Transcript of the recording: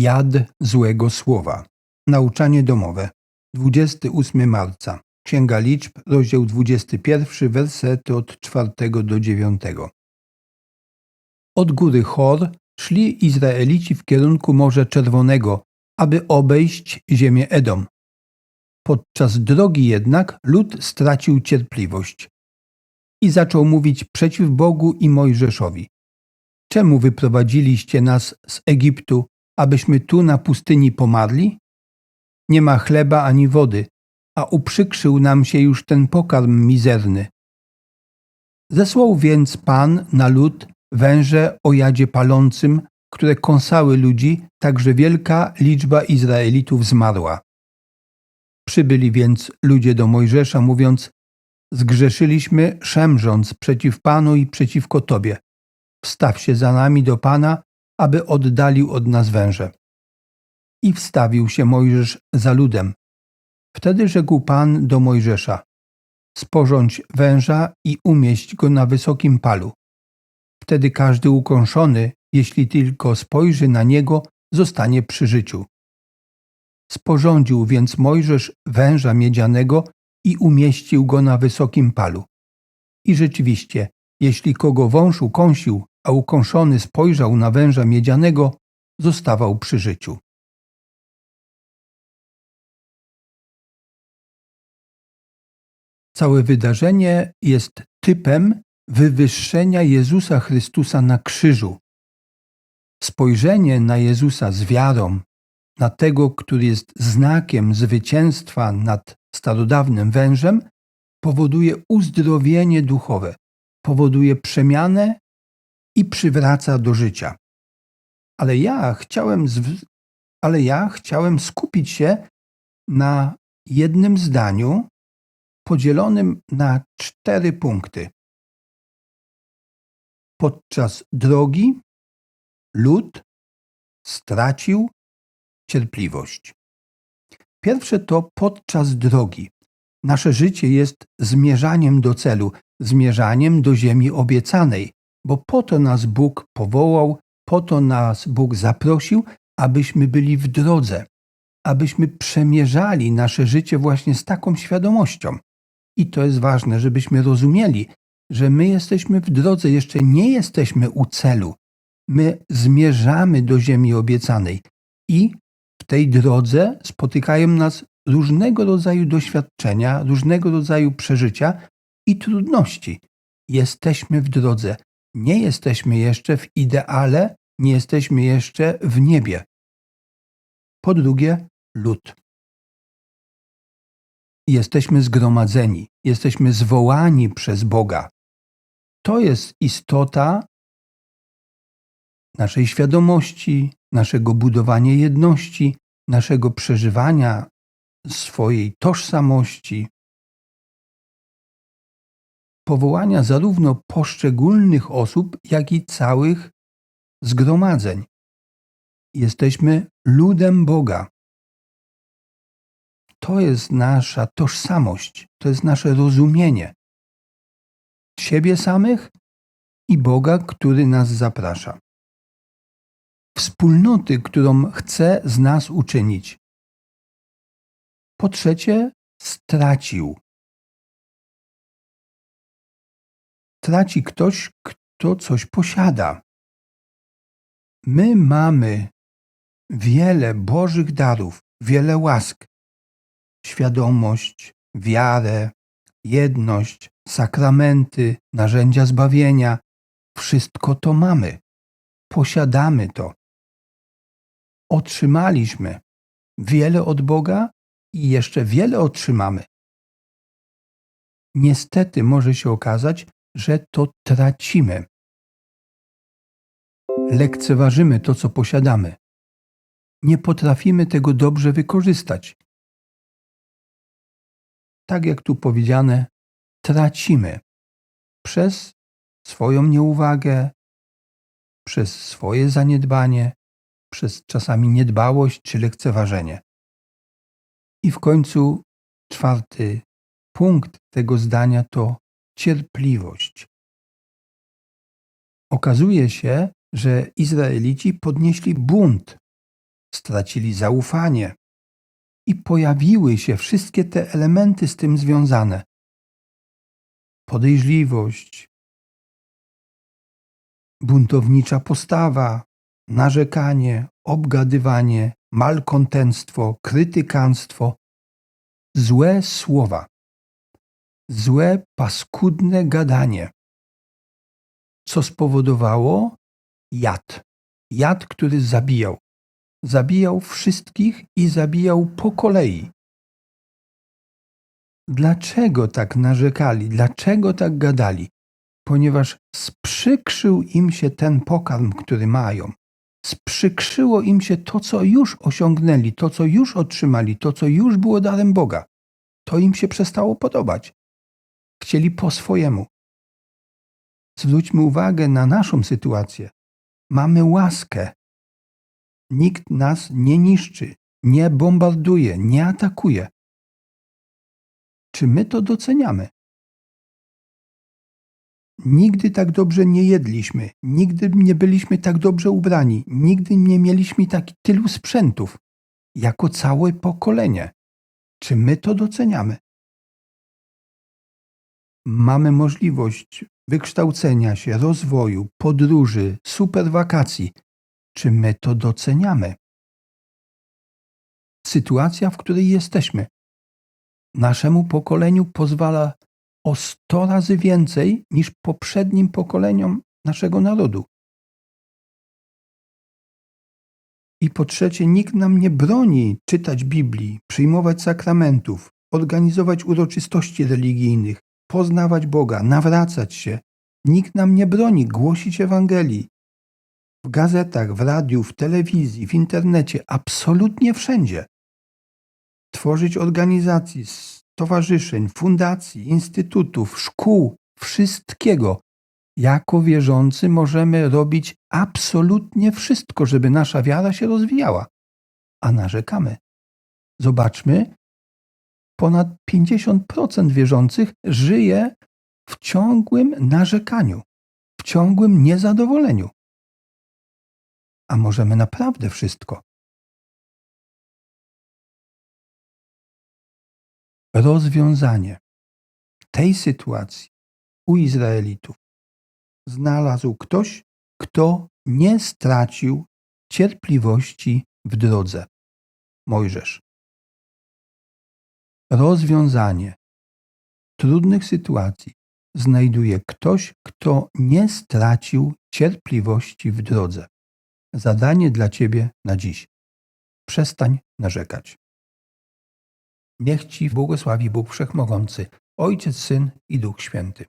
Jad złego słowa. Nauczanie domowe. 28 marca. Księga Liczb, rozdział 21, wersety od 4 do 9. Od góry Chor szli Izraelici w kierunku Morza Czerwonego, aby obejść ziemię Edom. Podczas drogi jednak lud stracił cierpliwość i zaczął mówić przeciw Bogu i Mojżeszowi. Czemu wyprowadziliście nas z Egiptu, abyśmy tu na pustyni pomarli? Nie ma chleba ani wody, a uprzykrzył nam się już ten pokarm mizerny. Zesłał więc Pan na lud węże o jadzie palącym, które kąsały ludzi, tak że wielka liczba Izraelitów zmarła. Przybyli więc ludzie do Mojżesza, mówiąc: Zgrzeszyliśmy, szemrząc przeciw Panu i przeciwko Tobie. Wstaw się za nami do Pana, aby oddalił od nas węże. I wstawił się Mojżesz za ludem. Wtedy rzekł Pan do Mojżesza: Sporządź węża i umieść go na wysokim palu. Wtedy każdy ukąszony, jeśli tylko spojrzy na niego, zostanie przy życiu. Sporządził więc Mojżesz węża miedzianego i umieścił go na wysokim palu. I rzeczywiście, jeśli kogo wąż ukąsił, a ukąszony spojrzał na węża miedzianego, zostawał przy życiu. Całe wydarzenie jest typem wywyższenia Jezusa Chrystusa na krzyżu. Spojrzenie na Jezusa z wiarą, na tego, który jest znakiem zwycięstwa nad starodawnym wężem, powoduje uzdrowienie duchowe, powoduje przemianę i przywraca do życia. Ale ja chciałem, ale ja chciałem skupić się na jednym zdaniu podzielonym na cztery punkty. Podczas drogi lud stracił cierpliwość. Pierwsze to podczas drogi. Nasze życie jest zmierzaniem do celu, zmierzaniem do ziemi obiecanej, bo po to nas Bóg powołał, po to nas Bóg zaprosił, abyśmy byli w drodze, abyśmy przemierzali nasze życie właśnie z taką świadomością. I to jest ważne, żebyśmy rozumieli, że my jesteśmy w drodze, jeszcze nie jesteśmy u celu. My zmierzamy do ziemi obiecanej i w tej drodze spotykają nas różnego rodzaju doświadczenia, różnego rodzaju przeżycia i trudności. Jesteśmy w drodze. Nie jesteśmy jeszcze w ideale, nie jesteśmy jeszcze w niebie. Po drugie, lud. Jesteśmy zgromadzeni, jesteśmy zwołani przez Boga. To jest istota naszej świadomości, naszego budowania jedności, naszego przeżywania swojej tożsamości, powołania zarówno poszczególnych osób, jak i całych zgromadzeń. Jesteśmy ludem Boga. To jest nasza tożsamość, to jest nasze rozumienie siebie samych i Boga, który nas zaprasza. Wspólnoty, którą chce z nas uczynić. Po trzecie, stracił. Traci ktoś, kto coś posiada. My mamy wiele Bożych darów, wiele łask, świadomość, wiarę, jedność, sakramenty, narzędzia zbawienia. Wszystko to mamy. Posiadamy to. Otrzymaliśmy wiele od Boga i jeszcze wiele otrzymamy. Niestety może się okazać, że to tracimy. Lekceważymy to, co posiadamy. Nie potrafimy tego dobrze wykorzystać. Tak jak tu powiedziane, tracimy przez swoją nieuwagę, przez swoje zaniedbanie, przez czasami niedbałość czy lekceważenie. I w końcu czwarty punkt tego zdania to cierpliwość. Okazuje się, że Izraelici podnieśli bunt stracili zaufanie i pojawiły się wszystkie te elementy z tym związane. Podejrzliwość, buntownicza postawa, narzekanie, obgadywanie, malkontenstwo, krytykanstwo, złe słowa, złe, paskudne gadanie. Co spowodowało? Jad. Jad, który zabijał. Zabijał wszystkich i zabijał po kolei. Dlaczego tak narzekali? Dlaczego tak gadali? Ponieważ sprzykrzył im się ten pokarm, który mają. Sprzykrzyło im się to, co już osiągnęli, to, co już otrzymali, to, co już było darem Boga. To im się przestało podobać. Chcieli po swojemu. Zwróćmy uwagę na naszą sytuację. Mamy łaskę. Nikt nas nie niszczy, nie bombarduje, nie atakuje. Czy my to doceniamy? Nigdy tak dobrze nie jedliśmy, nigdy nie byliśmy tak dobrze ubrani, nigdy nie mieliśmy tak tylu sprzętów, jako całe pokolenie. Czy my to doceniamy? Mamy możliwość wykształcenia się, rozwoju, podróży, super wakacji. Czy my to doceniamy? Sytuacja, w której jesteśmy, naszemu pokoleniu pozwala o 100 razy więcej niż poprzednim pokoleniom naszego narodu. I po trzecie, nikt nam nie broni czytać Biblii, przyjmować sakramentów, organizować uroczystości religijnych, poznawać Boga, nawracać się. Nikt nam nie broni głosić Ewangelii. W gazetach, w radiu, w telewizji, w internecie, absolutnie wszędzie. Tworzyć organizacji, stowarzyszeń, fundacji, instytutów, szkół, wszystkiego. Jako wierzący możemy robić absolutnie wszystko, żeby nasza wiara się rozwijała, a narzekamy. Zobaczmy, ponad 50% wierzących żyje w ciągłym narzekaniu, w ciągłym niezadowoleniu. A możemy naprawdę wszystko. Rozwiązanie tej sytuacji u Izraelitów znalazł ktoś, kto nie stracił cierpliwości w drodze. Mojżesz rozwiązanie trudnych sytuacji znajduje ktoś, kto nie stracił cierpliwości w drodze. Zadanie dla Ciebie na dziś. Przestań narzekać. Niech Ci błogosławi Bóg Wszechmogący, Ojciec, Syn i Duch Święty.